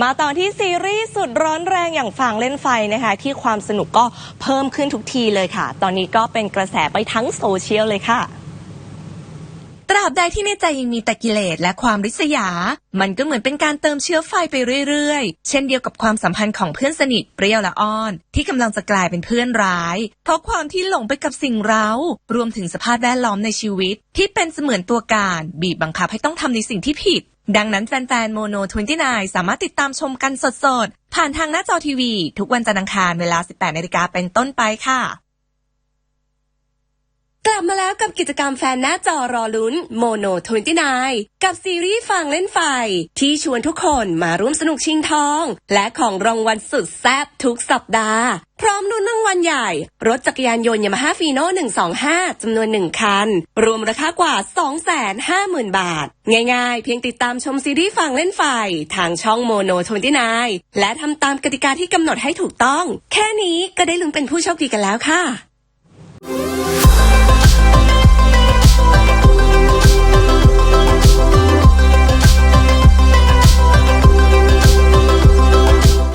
มาต่อที่ซีรีส์สุดร้อนแรงอย่างฝางเล่นไฟนะคะที่ความสนุกก็เพิ่มขึ้นทุกทีเลยค่ะ ตอนนี้ก็เป็นกระแสไปทั้งโซเชียลเลยค่ะ ราบใดที่ในใจยังมีแต่กิเลสและความริษยา มันก็เหมือนเป็นการเติมเชื้อไฟไปเรื่อยๆ เช่นเดียวกับความสัมพันธ์ของเพื่อนสนิทเปรี้ยวและอ้อน ที่กำลังจะกลายเป็นเพื่อนร้าย เพราะความที่หลงไปกับสิ่งเร้ารวมถึงสภาพแวดล้อมในชีวิต ที่เป็นเสมือนตัวการ บีบบังคับให้ต้องทำในสิ่งที่ผิด ดังนั้นแฟนๆโมโน29 สามารถติดตามชมกันสดๆ ผ่านทางหน้าจอทีวี ทุกวันจันทร์อังคารเวลา 18นาฬิกาเป็นต้นไปค่ะ มาแล้วกับกิจกรรมแฟนหน้าจอรอลุ้นโมโน29กับซีรีส์ฟังเล่นไฟ ที่ชวนทุกคนมาร่วมสนุกชิงทอง และของรางวัลสุดแซ่บทุกสัปดาห์ พร้อมลุ้นรางวัลใหญ่ รถจักรยานยนต์ยามาฮ่าฟีโน่125 จำนวน 1 คัน รวมราคากว่า 250,000 บาท ง่ายๆ เพียงติดตามชมซีรีส์ฟังเล่นไฟ ทางช่องโมโน29และทำตามกติกาที่กำหนดให้ถูกต้อง แค่นี้ก็ได้ลุ้นเป็นผู้โชคดีกันแล้วค่ะ